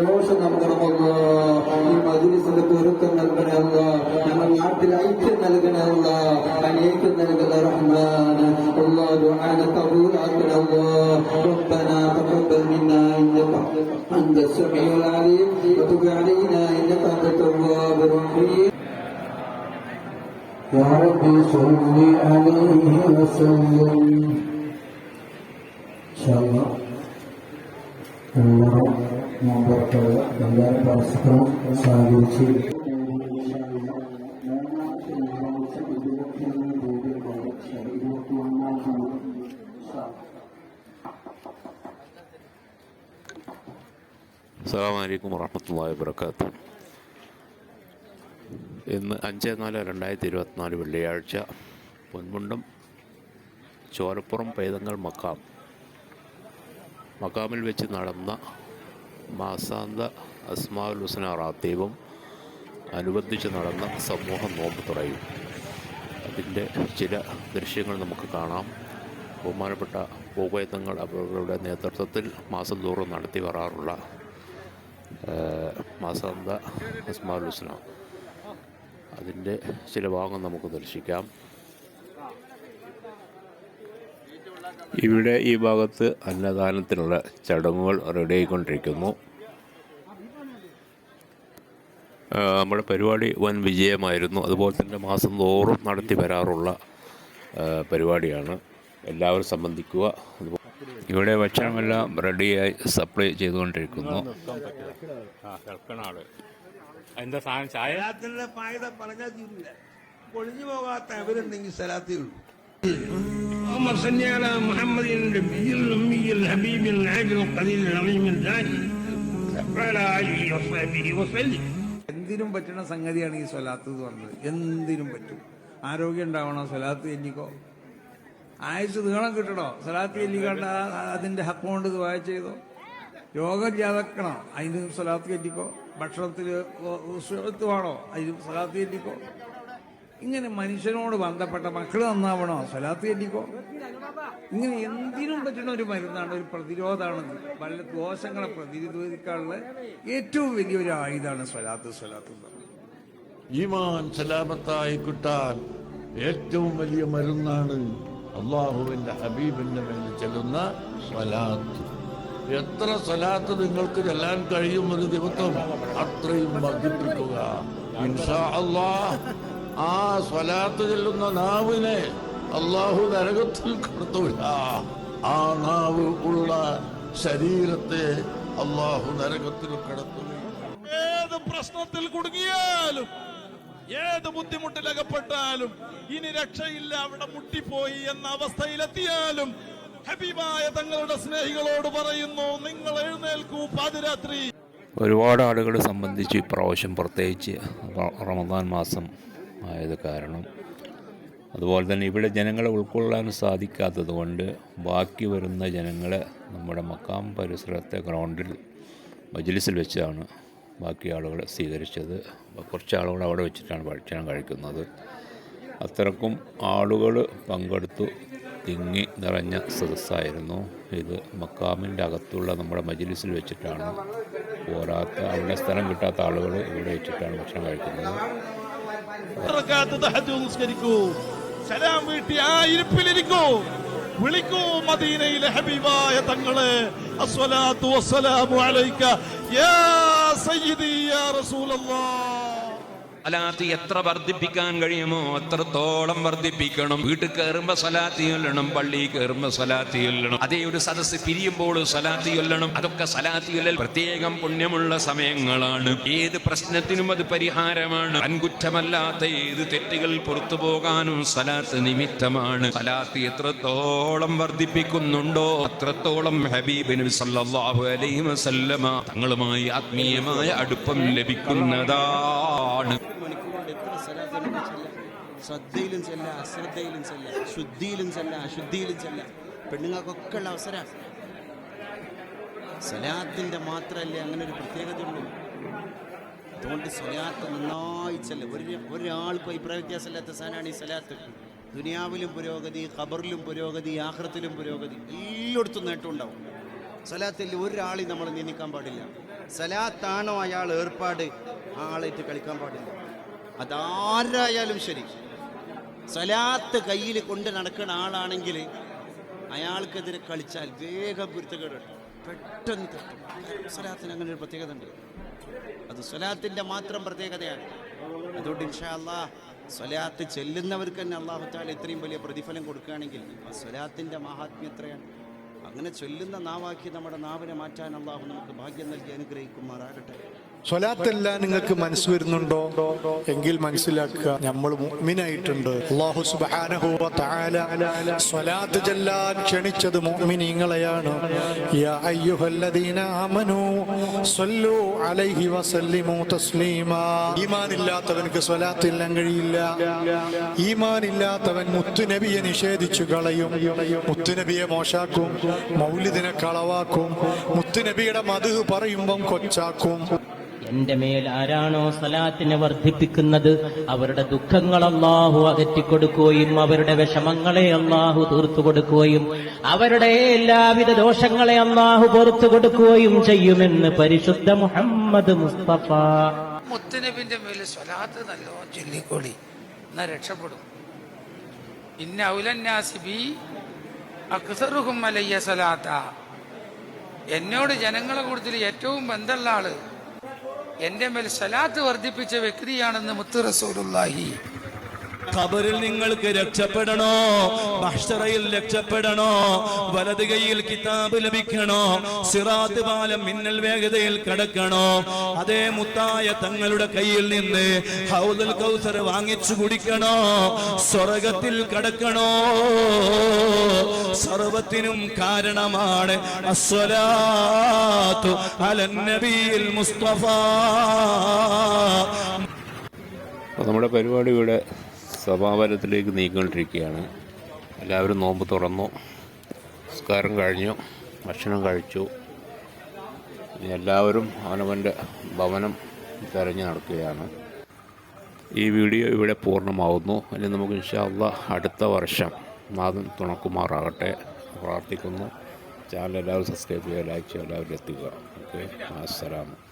സന്തോഷം നൽകണമല്ല ഈ മജിലിസിന്റെ തുരുക്കം നൽകണമല്ല ഞങ്ങൾ നാട്ടിൽ ഐക്യം നൽകണമല്ല അനേക്യം നൽകുന്ന റഹ്മാൻ അല്ലാ ദുആന കബൂലാക്കണമല്ല ربنا تقبل منا انك انت السميع العليم وتب علينا انك انت التواب الرحيم يا رب صل عليه وسلم إن شاء الله വലൈക്കും വർഹമത്തല്ലാ വാബർക്കാത്തു ഇന്ന് അഞ്ച് നാല് രണ്ടായിരത്തി ഇരുപത്തിനാല് വെള്ളിയാഴ്ച പൊന്മുണ്ടം ചോരപ്പുറം പൈതങ്ങൾ മക്കാം. മക്കാമിൽ വെച്ച് നടന്ന മാസാന്ത അസ്മാഉൽ ഹുസ്ന റാത്തീവും അനുബന്ധിച്ച് നടന്ന സമൂഹ നോമ്പ് തുറയും. അതിന്റെ ചില ദൃശ്യങ്ങൾ നമുക്ക് കാണാം. ബഹുമാനപ്പെട്ട പൂപയത്തങ്ങൾ അവരുടെ നേതൃത്വത്തിൽ മാസം തോറും നടത്തി വരാറുള്ള മാസാന്ത അസ്മാഉൽ ഹുസ്ന അതിന്റെ ചില ഭാഗം നമുക്ക് ദർശിക്കാം. ഇവിടെ ഈ ഭാഗത്ത് അന്നദാനത്തിനുള്ള ചടങ്ങുകൾ റെഡിയായിക്കൊണ്ടിരിക്കുന്നു. ആയിക്കൊണ്ടിരിക്കുന്നു നമ്മുടെ പരിപാടി വൻ വിജയമായിരുന്നു. അതുപോലെ തന്നെ മാസം തോറും നടത്തി വരാറുള്ള പരിപാടിയാണ്. എല്ലാവരും സംബന്ധിക്കുക. ഇവിടെ ഭക്ഷണമെല്ലാം റെഡിയായി സപ്ലൈ ചെയ്തുകൊണ്ടിരിക്കുന്നു. എന്താ സാധനം ചായ? സലാത്തിന്റെ ഫായത പറഞ്ഞാൽ തീരില്ല പൊളിഞ്ഞു പോകാത്ത അവരുണ്ടെങ്കിൽ ഉള്ളൂ اللهم صل على محمد النبي الأمي الحبيب العاجل القليل العظيم الداعي وعلى آله وصحبه وسلم എന്തിനും പറ്റുന്ന സംഗതിയാണ് ഈ സ്വലാത്ത് എന്ന് പറഞ്ഞത് എന്തിനും പറ്റും ആരോഗ്യം ഉണ്ടാവണോ സ്വലാത്ത് ചെല്ലിക്കോ ആയുസ് നീളം കിട്ടണോ സ്വലാത്ത് ചെല്ലിക്കണ്ട അതിന്റെ ഹക്ക് കൊണ്ട് ദുആ ചെയ്തോ രോഗം ജാതക്കണോ അതിന് സ്വലാത്ത് ചെല്ലിക്കോ ഭക്ഷണത്തിൽ സുഹൃത്ത് വേണോ അതിന് സ്വലാത്ത് ചെല്ലിക്കോ ഇങ്ങനെ മനുഷ്യനോട് ബന്ധപ്പെട്ട മക്കൾ നന്നാവണോ? സ്വലാത്ത് ചെല്ലിക്കോ ഇങ്ങനെ എന്തിനും പറ്റുന്ന ഒരു മരുന്നാണ് ഒരു പ്രതിരോധമാണ്. പല ദോഷങ്ങളെ പ്രതിരോധിക്കാനുള്ള ഏറ്റവും വലിയൊരു ആയുധമാണ് സ്വലാത്ത് സ്വലാത്ത് ഈമാൻ സലാമത്തായി കിട്ടാൻ ഏറ്റവും വലിയ മരുന്നാണ് അള്ളാഹുവിന്റെ ഹബീബിന്റെ മേൽ ചെല്ലുന്ന സ്വലാത്ത്. എത്ര സ്വലാത്ത് നിങ്ങൾക്ക് ചെല്ലാൻ കഴിയും ഒരു ദിവസം അത്രയും വർദ്ധിപ്പിക്കുക. ഇൻഷാ അള്ളാഹ് ആ സ്വലാത്ത് ചെല്ലുന്ന നാവിനെ അള്ളാഹു നരകത്തിൽ കടത്തൂല ആ നാവ് ഉള്ള ശരീരത്തെ അള്ളാഹു നരകത്തിൽ കടത്തുകയില്ല ഏത് പ്രശ്നത്തിൽ കുടുങ്ങിയാലും ഏത് ബുദ്ധിമുട്ടിലകപ്പെട്ടാലും ഇനി രക്ഷയില്ല അവിടെ മുട്ടിപ്പോയി എന്ന അവസ്ഥയിലെത്തിയാലും ഹബീബായ തങ്ങളുടെ സ്നേഹികളോട് പറയുന്നു നിങ്ങൾ എഴുന്നേൽക്കൂ പാതിരാത്രി. ഒരുപാട് ആളുകളെ സംബന്ധിച്ച് ഇപ്രാവശ്യം പ്രത്യേകിച്ച് റമദാൻ മാസം ആയത് കാരണം. അതുപോലെ തന്നെ ഇവിടെ ജനങ്ങളെ ഉൾക്കൊള്ളാൻ സാധിക്കാത്തത് കൊണ്ട് ബാക്കി വരുന്ന ജനങ്ങളെ നമ്മുടെ മക്കാം പരിസരത്തെ ഗ്രൗണ്ടിൽ മജ്ലിസിൽ വെച്ചാണ് ബാക്കി ആളുകളെ സ്വീകരിച്ചത്. കുറച്ച് ആളുകൾ അവിടെ വെച്ചിട്ടാണ് ഭക്ഷണം കഴിക്കുന്നത്. അത്രക്കും ആളുകൾ പങ്കെടുത്തു. തിങ്ങി നിറഞ്ഞ സദസ്സായിരുന്നു. ഇത് മക്കാമിന്റെ അകത്തുള്ള നമ്മുടെ മജ്ലിസിൽ വെച്ചിട്ടാണ് പോരാത്ത അവിടെ സ്ഥലം കിട്ടാത്ത ആളുകൾ ഇവിടെ വെച്ചിട്ടാണ് ഭക്ഷണം കഴിക്കുന്നത്. നിസ്കരിക്കൂ. സലാം വീട്ടി ആ ഇരിപ്പിലിരിക്കൂ. വിളിക്കൂ മദീനയിലെ ഹബീബായ തങ്ങളെ. അസ്സലാത്തു വസ്സലാമു അലൈക യാ സയ്യിദി യാ റസൂലല്ലാഹ് സലാത്ത് എത്ര വർദ്ധിപ്പിക്കാൻ കഴിയുമോ അത്രത്തോളം വർദ്ധിപ്പിക്കണം. വീട്ടിൽ കയറുമ്പോ സലാത്തി ചൊല്ലണം പള്ളി കയറുമ്പോ സലാത്തി ചൊല്ലണം. അതേ ഒരു സദസ്സ് പിരിയുമ്പോൾ സലാത്തി ചൊല്ലണം. അതൊക്കെ സലാത്തി ചൊല്ലൽ പ്രത്യേകം പുണ്യമുള്ള സമയങ്ങളാണ്. ഏത് പ്രശ്നത്തിനും അത് പരിഹാരമാണ്. അൻകുറ്റമല്ലാത്ത ഏത് തെറ്റുകൾ പുറത്തു പോകാനും സലാത്ത് നിമിത്തമാണ്. സലാത്ത് എത്രത്തോളം വർദ്ധിപ്പിക്കുന്നുണ്ടോ അത്രത്തോളം ഹബീബ് നബി സല്ലല്ലാഹു അലൈഹി വസല്ലമ തങ്ങളുമായി ആത്മീയമായ അടുപ്പം ലഭിക്കുന്നതാണ് മണിക്കൂറുകൊണ്ട് എത്ര സ്ഥലത്ത് നമുക്ക് ചെല്ലാം ശ്രദ്ധയിലും ചെല്ല അശ്രദ്ധയിലും ചെല്ല ശുദ്ധിയിലും ചെല്ല അശുദ്ധിയിലും ചെല്ല. പെണ്ണുങ്ങൾക്കൊക്കെ ഉള്ള അവസരമാണ് സലാത്തിന്റെ മാത്രമല്ലേ അങ്ങനെ ഒരു പ്രത്യേകത ഉള്ളൂ അതുകൊണ്ട് സലാത്ത് നന്നായി ചെല്ല. ഒരു ഒരാൾക്കും അഭിപ്രായ വ്യത്യാസമില്ലാത്ത സാധനമാണ് ഈ സലാത്ത്. ദുനിയാവിലും പുരോഗതി ഖബറിലും പുരോഗതി ആഹ്റത്തിലും പുരോഗതി എല്ലായിടത്തും നേട്ടം ഉണ്ടാവും. സലാത്തിൽ ഒരാളെയും നമ്മൾ നിന്ദിക്കാൻ പാടില്ല. സലാത്താണോ അയാൾ ഏർപ്പാട്? ആളായിട്ട് കളിക്കാൻ പാടില്ല. അതാരായാലും ശരി. സലാത്ത് കയ്യിൽ കൊണ്ട് നടക്കുന്ന ആളാണെങ്കിൽ അയാൾക്കെതിരെ കളിച്ചാൽ വേഗം ഗുരുത്തക്കേട് കിട്ടും. പെട്ടെന്ന് സ്വലാത്തിന് അങ്ങനെ ഒരു പ്രത്യേകത ഉണ്ട് അത് സ്വലാത്തിന്റെ മാത്രം പ്രത്യേകതയാണ്. അതുകൊണ്ട് ഇൻഷാ അല്ലാ സ്വലാത്ത് ചെല്ലുന്നവർക്ക് തന്നെ അള്ളാഹു ഇത്രയും വലിയ പ്രതിഫലം കൊടുക്കുകയാണെങ്കിൽ ആ സ്വലാത്തിന്റെ മഹാത്മ്യം എത്രയാണ്? അങ്ങനെ ചൊല്ലുന്ന നാവാക്കി നമ്മുടെ നാവിനെ മാറ്റാൻ അള്ളാഹു നമുക്ക് ഭാഗ്യം നൽകി അനുഗ്രഹിക്കുമാറാകട്ടെ. സ്വലാത്തെല്ലാം നിങ്ങൾക്ക് മനസ്സ് വരുന്നുണ്ടോ? എങ്കിൽ മനസ്സിലാക്കുക നമ്മൾ മുഅ്മിനായിട്ടുണ്ട്. അല്ലാഹു സുബ്ഹാനഹു വ തആല സ്വലാത്ത് ചെല്ലാൻ ക്ഷണിച്ചത് മുഅ്മിനീങ്ങളെയാണ്. യാ അയ്യുഹല്ലദീന ആമനൂ സ്വല്ലു അലൈഹി വസല്ലിമു തസ്ലീമാ. ഈമാൻ ഇല്ലാത്തവൻക്ക് സ്വലാത്ത് ഇല്ലാൻ കഴിയില്ല. ഈമാൻ ഇല്ലാത്തവൻ മുത്തുനബിയെ നിഷേധിച്ചു കളയും. മുത്തുനബിയെ മോശാക്കും മൗലിദിനെ കളവാക്കും മുത്തുനബിയുടെ മധു പറയുമ്പം കൊച്ചാക്കും. എന്റെ മേൽ ആരാണോ സലാത്തിനെ വർദ്ധിപ്പിക്കുന്നത് അവരുടെ ദുഃഖങ്ങൾ അള്ളാഹു അകറ്റിക്കൊടുക്കുകയും അവരുടെ വിഷമങ്ങളെ അള്ളാഹു തീർത്തു കൊടുക്കുകയും അവരുടെ എല്ലാവിധ ദോഷങ്ങളെ അള്ളാഹു പുറത്തു കൊടുക്കുകയും ചെയ്യുമെന്ന് പരിശുദ്ധ മുഹമ്മദ് മുസ്തഫ. മുത്തനബിന്റെ മേൽ സ്വലാത്ത് നല്ലോ ചൊല്ലിക്കോളി എന്നാ രക്ഷപ്പെടും. ഇന്ന ഔലന്യാസിബി അക്സറുഹും അലയ്യ സ്വലാത്ത. എന്നോട് ജനങ്ങളെ കൂടുതൽ ഏറ്റവും ബന്ധമുള്ള ആൾ. എന്റെ മേൽ സലാത്ത് വർദ്ധിപ്പിച്ച വ്യക്തിയാണെന്ന് മുത്തു റസൂലുള്ളാഹി. ഖബറിൽ നിങ്ങൾക്ക് രക്ഷപ്പെടണോ? മഹ്ശറയിൽ രക്ഷപ്പെടണോ? വലത് കൈയിൽ കിതാബ് ലഭിക്കണോ? സിറാത്ത് പാലം മിന്നൽ വേഗതയിൽ കടക്കണോ? അതേ മുത്തായ തങ്ങളുടെ കയ്യിൽ നിന്ന് ഹൗദൽ കൗസർ വാങ്ങിച്ചു കുടിക്കണോ? സ്വർഗത്തിൽ കടക്കണോ? സർവത്തിനും കാരണമാണ് അസ്വലാത്തു അലന്നബിയിൽ മുസ്തഫ. നമ്മുടെ പരിപാടി സമാപനത്തിലേക്ക് നീങ്ങിക്കൊണ്ടിരിക്കുകയാണ്. എല്ലാവരും നോമ്പ് തുറന്നു. സംസ്കാരം കഴിഞ്ഞു. ഭക്ഷണം കഴിച്ചു. എല്ലാവരും അവനവന്റെ ഭവനം തിരഞ്ഞു നടക്കുകയാണ്. ഈ വീഡിയോ ഇവിടെ പൂർണമാവുന്നു. ഇനി നമുക്ക് ഇൻഷാ അള്ളാ അടുത്ത വർഷം നാഥൻ തുണക്കുമാറാകട്ടെ പ്രാർത്ഥിക്കുന്നു. ചാനൽ എല്ലാവരും സബ്സ്ക്രൈബ് ചെയ്യുക ലൈക്ക് ചെയ്യുക എല്ലാവരും എത്തിക്കുക. ഓക്കെ. അസ്സലാമു